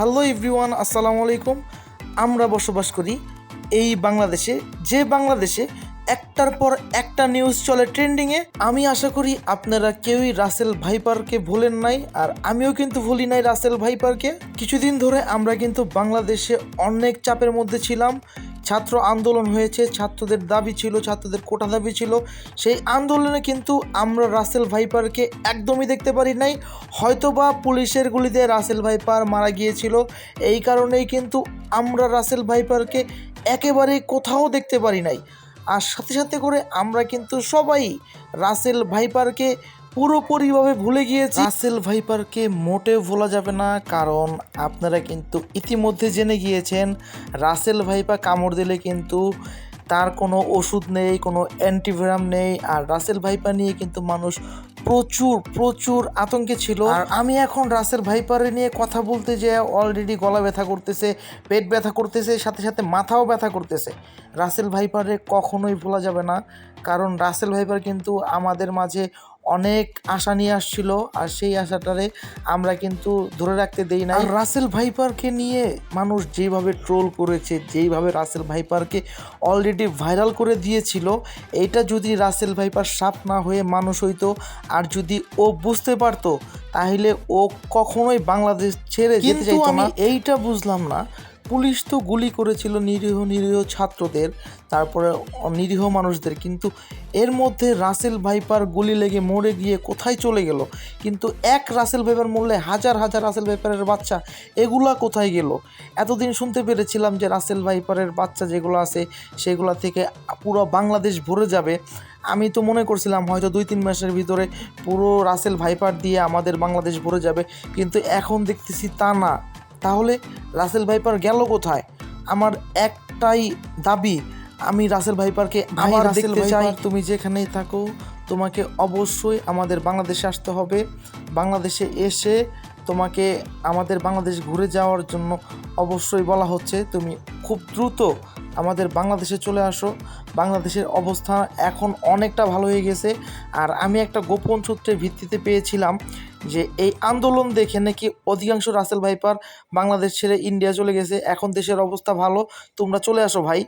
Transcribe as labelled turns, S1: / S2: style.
S1: Hello everyone, আসসালামু আলাইকুম। আমরা বসবাস করি এই বাংলাদেশে। যে বাংলাদেশে একটার পর একটা নিউজ চলে ট্রেন্ডিংয়ে আমি আশা করি আপনারা কেউই রাসেল ভাইপারকে ভুলেন নাই, আর আমিও কিন্তু ভুলি নাই রাসেল ভাইপারকে। কিছুদিন ধরে আমরা কিন্তু বাংলাদেশে অনেক চাপের মধ্যে ছিলাম ছাত্র আন্দোলন হয়েছে, ছাত্রদের দাবি ছিল, ছাত্রদের কোটা দাবি ছিল। সেই আন্দোলনে কিন্তু আমরা রাসেল ভাইপারকে একদমই দেখতে পারি নাই। হয়তোবা পুলিশের গুলিতে রাসেল ভাইপার মারা গিয়েছিল। এই কারণেই কিন্তু আমরা রাসেল ভাইপারকে একেবারে কোথাও দেখতে পারি নাই। আর সাথে সাথে করে আমরা কিন্তু সবাই রাসেল ভাইপারকে পুরোপুরিভাবে ভুলে গিয়েছি। রাসেল ভাইপারকে মোটেও ভোলা যাবে না, কারণ আপনারা কিন্তু ইতিমধ্যে জেনে গিয়েছেন, রাসেল ভাইপার কামড় দিলে কিন্তু তার কোনো ওষুধ নেই, কোনো অ্যান্টিভাইরাম নেই, আর রাসেল ভাইপার নিয়ে কিন্তু মানুষ প্রচুর প্রচুর আতঙ্কে ছিল। আর আমি এখন রাসেল ভাইপারে নিয়ে কথা বলতে যে অলরেডি গলা ব্যথা করতেছে, পেট ব্যথা করতেছে, সাথে সাথে মাথাও ব্যথা করতেছে। রাসেল ভাইপারে কখনোই ভোলা যাবে না, কারণ রাসেল ভাইপার কিন্তু আমাদের মাঝে অনেক আশা নিয়ে আসছিল আর সেই আশাটারে আমরা কিন্তু ধরে রাখতে দেই না রাসেল ভাইপারকে নিয়ে মানুষ যেভাবে ট্রোল করেছে যেইভাবে রাসেল ভাইপারকে অলরেডি ভাইরাল করে দিয়েছিল এটা যদি রাসেল ভাইপার সাপ না হয়ে মানুষ হইতো আর যদি ও বুঝতে পারতো তাহলে ও কখনোই বাংলাদেশ ছেড়ে যেতে চাইতো না। এইটা বুঝলাম না পুলিশ তো গুলি করেছিল নিরীহ নিরীহ ছাত্রদের, তারপরে নিরীহ মানুষদের। কিন্তু এর মধ্যে রাসেল ভাইপার গুলি লেগে মরে গিয়ে কোথায় চলে গেল? কিন্তু এক রাসেল ভাইপার মরলে হাজার হাজার রাসেল ভাইপারের বাচ্চা এগুলা কোথায় গেল? এতদিন শুনতে পেরেছিলাম যে রাসেল ভাইপারের বাচ্চা যেগুলো আছে, সেগুলো থেকে পুরো বাংলাদেশ ভরে যাবে। আমি তো মনে করছিলাম হয়তো দুই, তিন মাসের ভিতরে পুরো রাসেল ভাইপার দিয়ে আমাদের বাংলাদেশ ভরে যাবে, কিন্তু এখন দেখতেছি তা না। তাহলে রাসেল ভাইপার গেল কোথায়? আমার একটাই দাবি আমি রাসেল ভাইপারকে আমার রাসেল চাই। তুমি যেখানেই থাকো তোমাকে অবশ্যই আমাদের বাংলাদেশে আসতে হবে। বাংলাদেশে এসে তোমাকে আমাদের বাংলাদেশ ঘুরে যাওয়ার জন্য অবশ্যই বলা হচ্ছে। তুমি খুব দ্রুত আমাদের বাংলাদেশে চলে আসো। বাংলাদেশের অবস্থা এখন অনেকটা ভালো হয়ে গেছে। আর আমি একটা গোপন সূত্রের ভিত্তিতে পেয়েছিলাম যে এই আন্দোলন দেখে নাকি অধিকাংশ রাসেল ভাইপার বাংলাদেশ ছেড়ে ইন্ডিয়া চলে গেছে। এখন দেশের অবস্থা ভালো। তোমরা চলে আসো ভাই।